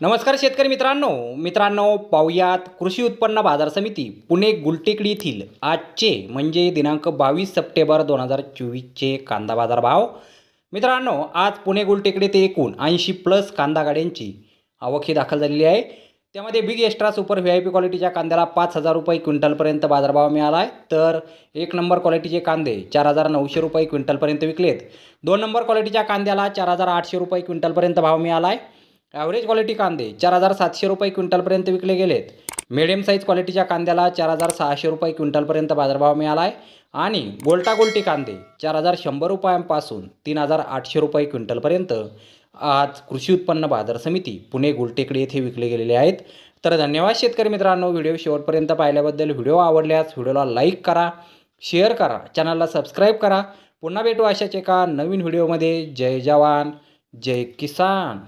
नमस्कार शेतकरी मित्रांनो. मित्रांनो पाहुयात कृषी उत्पन्न बाजार समिती पुणे गुलटेकडी येथील आजचे म्हणजे दिनांक बावीस सप्टेंबर दोन हजार चोवीसचे कांदा बाजार भाव मित्रांनो आज पुणे गुलटेकडी ते एकूण ऐंशी प्लस कांदा गाड्यांची आवक ही दाखल झालेली आहे. त्यामध्ये big extra super V I P क्वालिटीच्या कांद्याला पाच हजार रुपये क्विंटलपर्यंत बाजारभाव मिळाला आहे तर एक नंबर क्वालिटीचे कांदे चार हजार नऊशे रुपये क्विंटलपर्यंत विकलेत. दोन नंबर क्वालिटीच्या कांद्याला चार हजार आठशे रुपये क्विंटलपर्यंत भाव मिळाला आहे ॲव्हरेज क्वालिटी कांदे चार हजार सातशे रुपये क्विंटलपर्यंत विकले गेलेत. मिडियम साईज क्वालिटीच्या कांद्याला चार हजार सहाशे रुपये क्विंटलपर्यंत बाजारभाव मिळाला आहे आणि गोलटागोल्टी कांदे चार हजार शंभर रुपयांपासून तीन हजार आठशे रुपये क्विंटलपर्यंत. आज कृषी उत्पन्न बाजार समिती पुणे गुलटेकडे येथे विकले गेलेले आहेत. तर धन्यवाद शेतकरी मित्रांनो व्हिडिओ शेवटपर्यंत पाहिल्याबद्दल व्हिडिओ आवडल्यास व्हिडिओला लाईक करा शेअर करा चॅनलला सबस्क्राईब करा. पुन्हा भेटू अशाच एका नवीन व्हिडिओमध्ये. जय जवान जय किसान.